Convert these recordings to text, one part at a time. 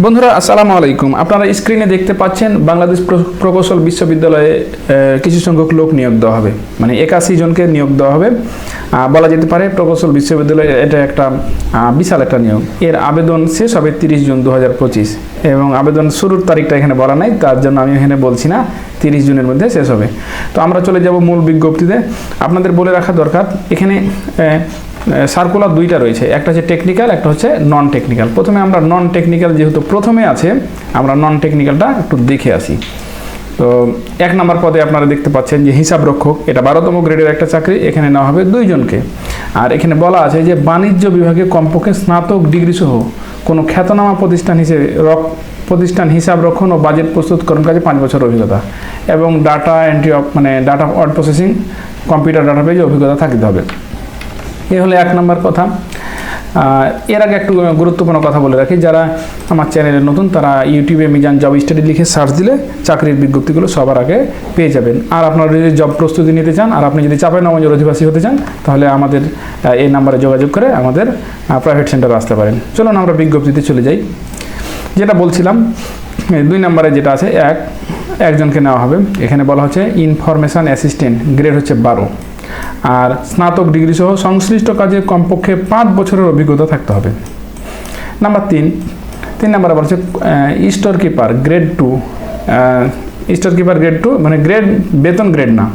বন্ধুরা, আসসালামু আলাইকুম। আপনারা স্ক্রিনে দেখতে পাচ্ছেন বাংলাদেশ প্র- প্রকৌশল বিশ্ববিদ্যালয়ে কিছু সংখ্যক লোক নিয়োগ দেওয়া হবে। মানে একাশি জনকে নিয়োগ দেওয়া হবে। বলা যেতে পারে প্রকৌশল বিশ্ববিদ্যালয়ে এটা একটা বিশাল একটা নিয়োগ। এর আবেদন শেষ হবে তিরিশ জুন দু হাজার পঁচিশ। এবং আবেদন শুরুর তারিখটা এখানে বলা নাই, তার জন্য আমি এখানে বলছি না, তিরিশ জুনের মধ্যে শেষ হবে। তো আমরা চলে যাব মূল বিজ্ঞপ্তিতে। আপনাদের বলে রাখা দরকার, এখানে সার্কুলার দুইটা রয়েছে। একটা হচ্ছে টেকনিক্যাল একটা হচ্ছে নন টেকনিক্যাল প্রথমে আমরা নন টেকনিক্যাল যেহেতু প্রথমে আছে, আমরা নন টেকনিক্যালটা একটু দেখে আসি। তো এক নম্বর পদে আপনারা দেখতে পাচ্ছেন যে হিসাব রক্ষক, এটা বারোতম গ্রেডের একটা চাকরি, এখানে নেওয়া হবে দুইজনকে। আর এখানে বলা আছে যে বাণিজ্য বিভাগে কমপক্ষে স্নাতক ডিগ্রি সহ কোনো খ্যাতনামা প্রতিষ্ঠান হিসেবে রক, প্রতিষ্ঠান হিসাব রক্ষণ ও বাজেট প্রস্তুতকরণ কাজে পাঁচ বছর অভিজ্ঞতা। এবং ডাটা এন্ট্রি মানে ডাটা ওয়ার্ড প্রসেসিং কম্পিউটার ডাটাবেজে অভিজ্ঞতা থাকতে হবে। এ হলো এক নম্বর কথা। এর আগে একটু গুরুত্বপূর্ণ কথা বলে রাখি, যারা আমার চ্যানেলে নতুন, তারা ইউটিউবে মিজান জব স্টাডি লিখে সার্চ দিলে চাকরির বিজ্ঞপ্তিগুলো সবার আগে পেয়ে যাবেন। আর আপনারা যদি জব প্রস্তুতি নিতে চান, আর আপনি যদি চাপাই নবজের অধিবাসী হতে চান, তাহলে আমাদের এই নাম্বারে যোগাযোগ করে আমাদের প্রাইভেট সেন্টারে আসতে পারেন। চলুন আমরা বিজ্ঞপ্তিতে চলে যাই। যেটা বলছিলাম দুই নম্বরে যেটা আছে, এক, একজনকে নেওয়া হবে। এখানে বলা হচ্ছে ইনফরমেশন অ্যাসিস্ট্যান্ট, গ্রেড হচ্ছে বারো। আর স্নাতক ডিগ্রি সহ সংশ্লিষ্ট কাজে কমপক্ষে পাঁচ বছরের অভিজ্ঞতা থাকতে হবে। নাম্বার তিন তিন নম্বরে বলা হচ্ছে store keeper grade two store keeper grade two মানে গ্রেড বেতন গ্রেড না।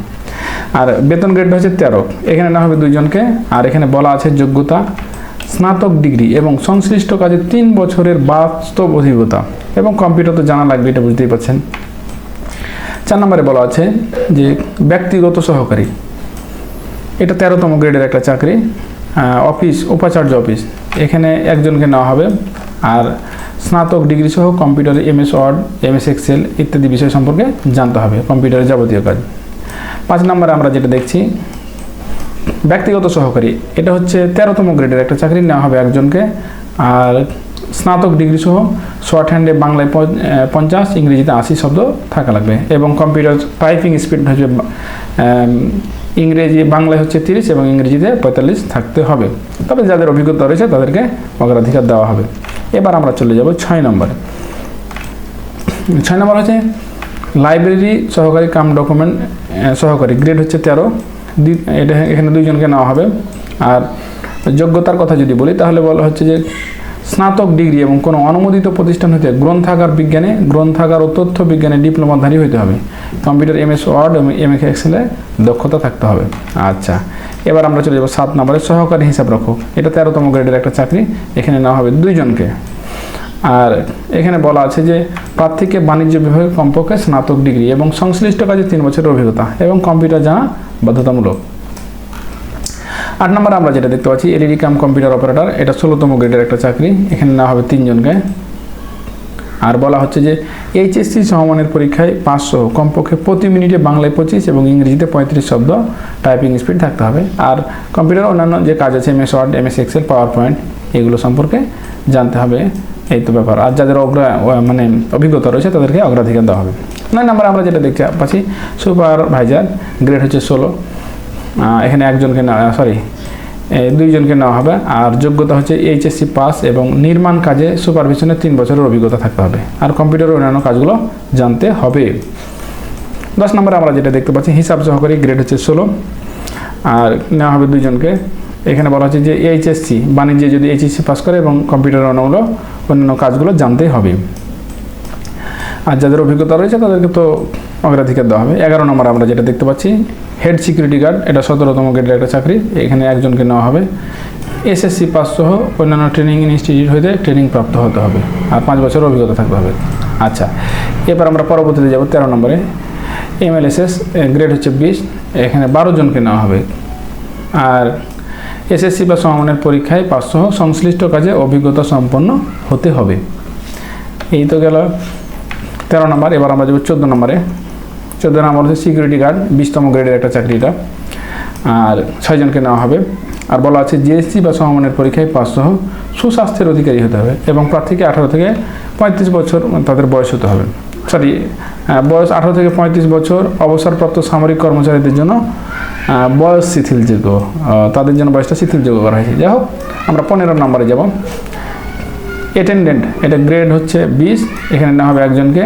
আর বেতন গ্রেডটা হচ্ছে তেরো। এখানে না হবে দুইজনকে, আর এখানে বলা আছে যোগ্যতা, স্নাতক ডিগ্রি এবং সংশ্লিষ্ট কাজে তিন বছরের বাস্তব অভিজ্ঞতা। এবং কম্পিউটার তো জানা লাগবে, এটা বুঝতেই পারছেন। চার নম্বরে বলা আছে যে ব্যক্তিগত সহকারী। এটা তেরোতম গ্রেডের একটা চাকরি অফিস, উপাচার্য অফিস। এখানে একজনকে নেওয়া হবে। আর স্নাতক ডিগ্রি সহ কম্পিউটারে, MS word M S excel ইত্যাদি বিষয় সম্পর্কে জানতে হবে, কম্পিউটারের যাবতীয় কাজ। পাঁচ নম্বরে আমরা যেটা দেখছি, ব্যক্তিগত সহকারী। এটা হচ্ছে তেরোতম গ্রেডের একটা চাকরি, নেওয়া হবে একজনকে। আর স্নাতক ডিগ্রি সহ শর্ট হ্যান্ডে বাংলায় পঞ্চাশ, ইংরেজিতে আশি শব্দ থাকা লাগবে। এবং কম্পিউটার টাইপিং স্পিড হচ্ছে ইংরেজি, বাংলায় হচ্ছে তিরিশ এবং ইংরেজিতে পঁয়তাল্লিশ থাকতে হবে। তবে যাদের অভিজ্ঞতা রয়েছে, তাদেরকে অগ্রাধিকার দেওয়া হবে। এবার আমরা চলে যাব ছয় নম্বরে। ছয় নম্বর হচ্ছে লাইব্রেরি সহকারী কাম ডকুমেন্ট সহকারী, গ্রেড হচ্ছে তেরো। এটা এখানে দুইজনকে নেওয়া হবে। আর যোগ্যতার কথা যদি বলি, তাহলে বলা হচ্ছে যে স্নাতক ডিগ্রি এবং কোনো অনুমোদিত প্রতিষ্ঠান হতে গ্রন্থাগার বিজ্ঞানে, গ্রন্থাগার ও তথ্য বিজ্ঞানে ডিপ্লোমাধারী হতে হবে। কম্পিউটার এমএস ওয়ার্ড এবং এম এস এক্সেলে দক্ষতা থাকতে হবে। আচ্ছা এবার আমরা চলে যাব সাত নম্বরে, সহকারী হিসাব রক্ষক। এটা তেরোতম গ্রেডের একটা চাকরি, এখানে নেওয়া হবে দুইজনকে। আর এখানে বলা আছে যে, প্রার্থীকে বাণিজ্য বিভাগে কমপক্ষে স্নাতক ডিগ্রি এবং সংশ্লিষ্ট কাজে তিন বছরের অভিজ্ঞতা এবং কম্পিউটার জানা বাধ্যতামূলক। আট নম্বরে আমরা যেটা দেখতে পাচ্ছি, এলইডি কাম কম্পিউটার অপারেটর এটা ষোলোতম গ্রেডের একটা চাকরি, এখানে নেওয়া হবে তিনজনকে আর বলা হচ্ছে যে, এইচএসসি সমমানের পরীক্ষায় পাঁচশো, কমপক্ষে প্রতি মিনিটে বাংলায় পঁচিশ এবং ইংরেজিতে পঁয়ত্রিশ শব্দ টাইপিং স্পিড থাকতে হবে। আর কম্পিউটার অন্যান্য যে কাজ আছে MS word MS excel power point এগুলো সম্পর্কে জানতে হবে। এই তো ব্যাপার। আর যাদের অগ্রা মানে অভিজ্ঞতা রয়েছে, তাদেরকে অগ্রাধিকার দেওয়া হবে। নয় নাম্বার আমরা যেটা দেখতে পাচ্ছি সুপারভাইজার গ্রেড হচ্ছে ষোলো। এখানে একজনকে সরি দুইজনকে নেওয়া হবে। আর যোগ্যতা হচ্ছে এইচএসসি পাস এবং নির্মাণ কাজে সুপারভিশনে তিন বছরের অভিজ্ঞতা থাকতে হবে। আর কম্পিউটারের অন্যান্য কাজগুলো জানতে হবে। দশ নম্বরে আমরা যেটা দেখতে পাচ্ছি, হিসাব সহকারী গ্রেড হচ্ছে ষোলো। আর নেওয়া হবে দুইজনকে। এখানে বলা হচ্ছে যে এইচএসসি, বাণিজ্যে যদি এইচএসসি পাস করে এবং কম্পিউটার অন্যগুলো অন্যান্য কাজগুলো জানতেই হবে। আর যাদের অভিজ্ঞতা রয়েছে তাদেরকে তো অগ্রাধিকার দেওয়া হবে। এগারো নম্বর আমরা যেটা দেখতে পাচ্ছি হেড সিকিউরিটি গার্ড এটা সতেরোতম গ্রেডের একটা চাকরি, এখানে একজনকে নেওয়া হবে। এসএসসি পাস সহ অন্যান্য ট্রেনিং ইনস্টিটিউট হইতে ট্রেনিং প্রাপ্ত হতে হবে। আর পাঁচ বছর অভিজ্ঞতা থাকতে হবে। আচ্ছা এবার আমরা পরবর্তীতে যাব তেরো নম্বরে। এমএলএসএস গ্রেড হচ্ছে বিশ, এখানে বারো জনকে নেওয়া হবে। আর এসএসসি বা সমমানের পরীক্ষায় পাস সহ সংশ্লিষ্ট কাজে অভিজ্ঞতা সম্পন্ন হতে হবে। এই তো গেল তেরো নম্বর, এবার আমরা যাব চোদ্দ নম্বরে। চোদ্দ নম্বর হচ্ছে সিকিউরিটি গার্ড বিশতম গ্রেডের একটা চাকরিটা। আর ছয়জনকে নেওয়া হবে। আর বলা আছে জিএসসি বা সমমানের পরীক্ষায় পাঁচশো সুস্বাস্থ্যের অধিকারী হতে হবে এবং প্রার্থীকে আঠারো থেকে পঁয়ত্রিশ বছর তাদের বয়স হতে হবে। সরি বয়স আঠারো থেকে পঁয়ত্রিশ বছর, অবসরপ্রাপ্ত সামরিক কর্মচারীদের জন্য বয়স শিথিলযোগ্য। তাদের জন্য বয়সটা শিথিলযোগ্য করা হয়েছে। যাই হোক, আমরা পনেরো নম্বরে যাব। অ্যাটেন্ডেন্ট এটা গ্রেড হচ্ছে বিশ, এখানে না হবে একজনকে।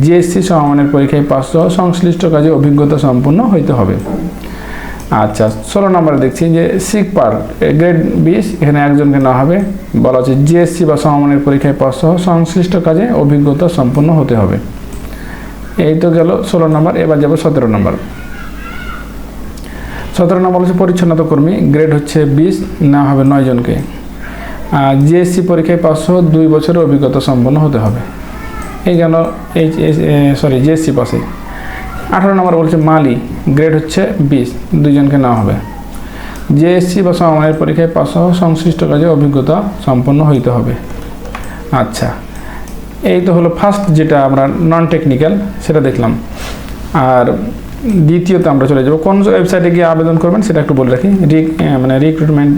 জিএসসি সমমানের পরীক্ষায় পাস সহ সংশ্লিষ্ট কাজে অভিজ্ঞতা সম্পন্ন হইতে হবে। আচ্ছা ষোলো নম্বরে দেখছি যে সিক পার গ্রেড বিশ, এখানে একজনকে না হবে। বলা হচ্ছে জিএসসি বা সমমানের পরীক্ষায় পাস সহ সংশ্লিষ্ট কাজে অভিজ্ঞতা সম্পন্ন হতে হবে। এই তো গেল ষোলো নম্বর, এবার যাব সতেরো নম্বর। সতেরো নম্বর হচ্ছে পরিচ্ছন্নতা কর্মী গ্রেড হচ্ছে বিশ না হবে নয় জনকে। আর জিএসসি পরীক্ষায় সহ দুই বছরের অভিজ্ঞতা সম্পন্ন হতে হবে। এই গেল এইচ সরি জিএসসি পাসে আঠারো নম্বর বলছে মালি গ্রেড হচ্ছে বিশ দুইজনকে নেওয়া হবে। জিএসসি বা সমমানের পরীক্ষায় পাস সহ সংশ্লিষ্ট কাজে অভিজ্ঞতা সম্পন্ন হইতে হবে। আচ্ছা এই তো হলো ফার্স্ট যেটা আমরা নন টেকনিক্যাল সেটা দেখলাম। আর দ্বিতীয়তে আমরা চলে যাব। কোন ওয়েবসাইটে গিয়ে আবেদন করবেন, সেটা একটু বলে রাখি। রিক মানে recruitment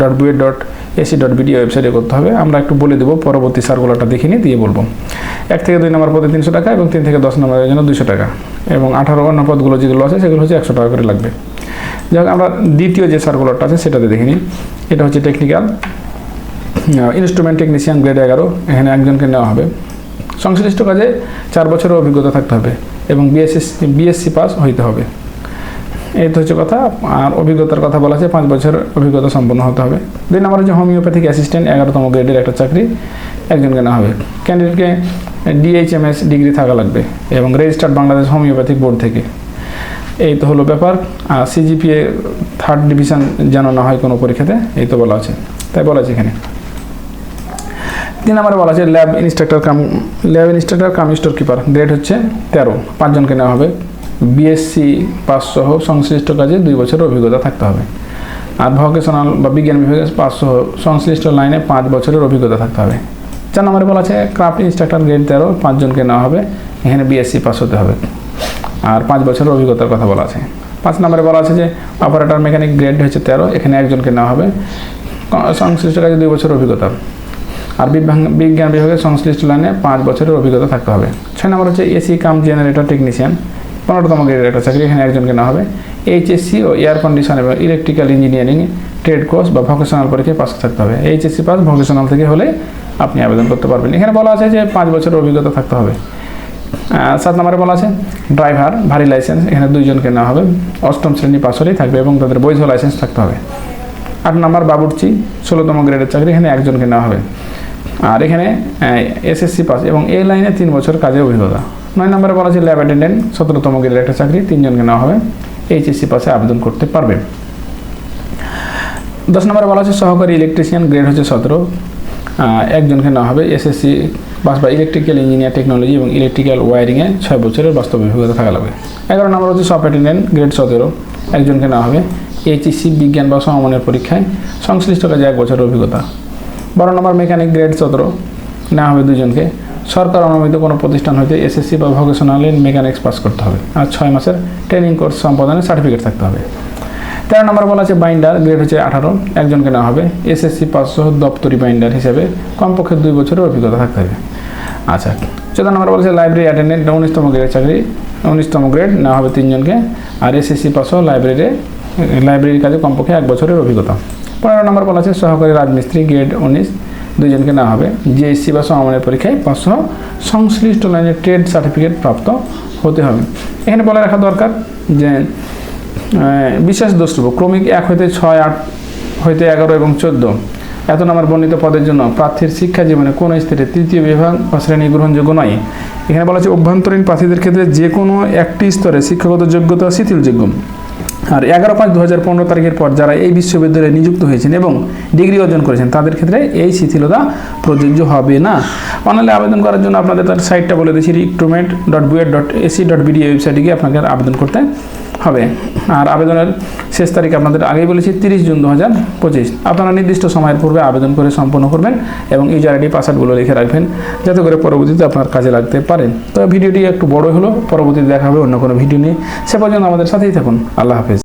dot BEd dot AC dot BDO ওয়েবসাইটে করতে হবে। আমরা একটু বলে দেবো, পরবর্তী সার্কুলারটা দেখে নিয়ে দিয়ে বলব। এক থেকে দুই নম্বর পদে তিনশো টাকা এবং তিন থেকে দশ নম্বরের জন্য দুশো টাকা। এবং আঠারো অন্য পদগুলো যেগুলো আছে, সেগুলো হচ্ছে একশো টাকা করে লাগবে। যাই হোক, আমরা দ্বিতীয় যে সার্কুলারটা আছে, সেটাতে দেখে নিই। এটা হচ্ছে টেকনিক্যাল ইনস্ট্রুমেন্ট টেকনিশিয়ান গ্রেড এগারো। এখানে একজনকে নেওয়া হবে। সংশ্লিষ্ট কাজে চার বছরের অভিজ্ঞতা থাকতে হবে এবং বিএসএস বিএসসি পাস হইতে হবে। এই তো হচ্ছে কথা। আর অভিজ্ঞতার কথা বলা আছে, পাঁচ বছরের অভিজ্ঞতা সম্পন্ন হতে হবে। দুই নম্বর হচ্ছে হোমিওপ্যাথিক অ্যাসিস্ট্যান্ট এগারোতম গ্রেডের একটা চাকরি, একজনকে নেওয়া হবে। ক্যান্ডিডেটকে ডিএইচএমএস ডিগ্রি থাকা লাগবে এবং রেজিস্টার্ড বাংলাদেশ হোমিওপ্যাথিক বোর্ড থেকে। এই তো হলো ব্যাপার। আর সিজিপিএ থার্ড ডিভিশন যেন না হয় কোনো পরীক্ষাতে, এই তো বলা আছে। তাই বলা আছে এখানে। তিন নম্বরে বলা আছে lab instructor cum lab instructor cum store keeper grade হচ্ছে তেরো। পাঁচজনকে নেওয়া হবে। বিএসসি পাস সহ সংশ্লিষ্ট কাজে দুই বছরের অভিজ্ঞতা থাকতে হবে। আর ভকেশনাল বা বিজ্ঞান বিভাগে পাস সহ সংশ্লিষ্ট লাইনে পাঁচ বছরের অভিজ্ঞতা থাকতে হবে। চার নম্বরে বলা আছে ক্রাফট ইনস্ট্রাক্টর গ্রেড তেরো, পাঁচজনকে নেওয়া হবে, এখানে বিএসসি পাস হতে হবে। আর পাঁচ বছরের অভিজ্ঞতার কথা বলা আছে। পাঁচ নম্বরে বলা আছে যে অপারেটর মেকানিক গ্রেড হচ্ছে তেরো, এখানে একজনকে নেওয়া হবে। সংশ্লিষ্ট কাজে দুই বছর অভিজ্ঞতা। আর বিভাগ- বিজ্ঞান বিভাগের সংশ্লিষ্ট লাইনে পাঁচ বছরের অভিজ্ঞতা থাকতে হবে। ছয় নম্বর হচ্ছে এসি কাম জেনারেটর টেকনিশিয়ান পনেরোতম গ্রেডের একটা চাকরি এখানে একজনকে নেওয়া হবে। এইচএসসি ও এয়ার কন্ডিশন এবং ইলেকট্রিক্যাল ইঞ্জিনিয়ারিং ট্রেড কোর্স বা ভকেশনাল পরীক্ষায় পাস থাকতে হবে। এইচএসসি পাস ভোকেশনাল থেকে হলে আপনি আবেদন করতে পারবেন। এখানে বলা আছে যে পাঁচ বছরের অভিজ্ঞতা থাকতে হবে। সাত নম্বরে বলা আছে ড্রাইভার ভারী লাইসেন্স এখানে দুইজনকে নেওয়া হবে। অষ্টম শ্রেণি পাস হলেই থাকবে এবং তাদের বৈধ লাইসেন্স থাকতে হবে। আট নম্বর, বাবুর্চি, ষোলোতম গ্রেডের চাকরি এখানে একজনকে নেওয়া হবে। আর এখানে এসএসসি পাস এবং এই লাইনে তিন বছর কাজের অভিজ্ঞতা। নয় নম্বরে বলা আছে ল্যাব অ্যাটেন্ডেন্ট, সতেরোতম গ্রেডের একটা চাকরি, তিনজনকে নেওয়া হবে। এইচএসসি পাশে আবেদন করতে পারবে। দশ নম্বরে বলা আছে সহকারী ইলেকট্রিশিয়ান, গ্রেড হচ্ছে সতেরো। একজনকে নেওয়া হবে এসএসসি পাস বা ইলেকট্রিক্যাল ইঞ্জিনিয়ার টেকনোলজি এবং ইলেকট্রিক্যাল ওয়ারিংয়ে ছয় বছরের বাস্তব অভিজ্ঞতা থাকা লাগবে। এগারো নম্বর হচ্ছে সফট অ্যাটেন্ডেন্ট, গ্রেড সতেরো। একজনকে নেওয়া হবে এইচএসসি বিজ্ঞান বা সমমানের পরীক্ষায়। সংশ্লিষ্ট কাজে এক বছরের অভিজ্ঞতা। বারো নম্বর মেকানিক, গ্রেড সতেরো। নেওয়া হবে দুজনকে। সরকার অনুমোদিত কোনো প্রতিষ্ঠান হইতে এসএসসি বা ভোকেশনাল ইন মেকানিক্স পাস করতে হবে। আর ছয় মাসের ট্রেনিং কোর্স সম্পাদনের সার্টিফিকেট থাকতে হবে। তেরো নম্বর বলা আছে বাইন্ডার গ্রেড হচ্ছে আঠারো, একজনকে নেওয়া হবে। এসএসসি সহ দপ্তরি বাইন্ডার হিসেবে কমপক্ষে দুই বছরের অভিজ্ঞতা থাকতে হবে। আচ্ছা চোদ্দ নম্বর বলেছে লাইব্রেরি অ্যাটেন্ডেন্ট উনিশতম গ্রেডের চাকরি, উনিশতম গ্রেড নেওয়া হবে তিনজনকে। আর এসএসসি পাস সহ লাইব্রেরি লাইব্রেরির কাজে কমপক্ষে এক বছরের অভিজ্ঞতা। পনেরো নম্বর বলা আছে সহকারী রাজমিস্ত্রি গ্রেড উনিশ। দুইজনকে নেওয়া হবে। জিএসসি বা সমমানের পরীক্ষায় পাঁচশো সংশ্লিষ্ট লাইনে ট্রেড সার্টিফিকেট প্রাপ্ত হতে হবে। এখানে বলে রাখা দরকার যে বিশেষ দ্রষ্টব্য, ক্রমিক এক হইতে ছয়, আট হইতে এগারো এবং চোদ্দ। এত নম্বর বর্ণিত পদের জন্য প্রার্থীর শিক্ষা জীবনে কোনো স্তরে তৃতীয় বিভাগ বা শ্রেণি গ্রহণযোগ্য নয়। এখানে বলা আছে অভ্যন্তরীণ প্রার্থীদের ক্ষেত্রে যে কোনো একটি স্তরে শিক্ষাগত যোগ্যতা শিথিলযোগ্য। আর এগারো পাঁচ দু হাজার পনেরো তারিখের পর যারা এই বিশ্ববিদ্যালয়ে নিযুক্ত হয়েছেন এবং ডিগ্রি অর্জন করেছেন, তাদের ক্ষেত্রে এই শিথিলতা প্রযোজ্য হবে না। অনলাইনে আবেদন করার জন্য আপনাদের তার সাইটটা বলে দিয়েছি recruitment dot BUET dot AC dot BD ওয়েবসাইটে গিয়ে আপনাকে আবেদন করতে হবে। আর আবেদনের শেষ তারিখ আপনাদের আগেই বলেছি, তিরিশ জুন দু হাজার পঁচিশ। আপনারা নির্দিষ্ট সময়ের পূর্বে আবেদন করে সম্পন্ন করবেন এবং ইউজার আইডি পাসওয়ার্ডগুলো লিখে রাখবেন, যাতে করে পরবর্তীতে আপনার কাজে লাগতে পারেন তো ভিডিওটি একটু বড় হলো, পরবর্তীতে দেখা হবে অন্য কোনো ভিডিও নিয়ে। সে পর্যন্ত আমাদের সাথেই থাকুন। আল্লাহ হাফেজ।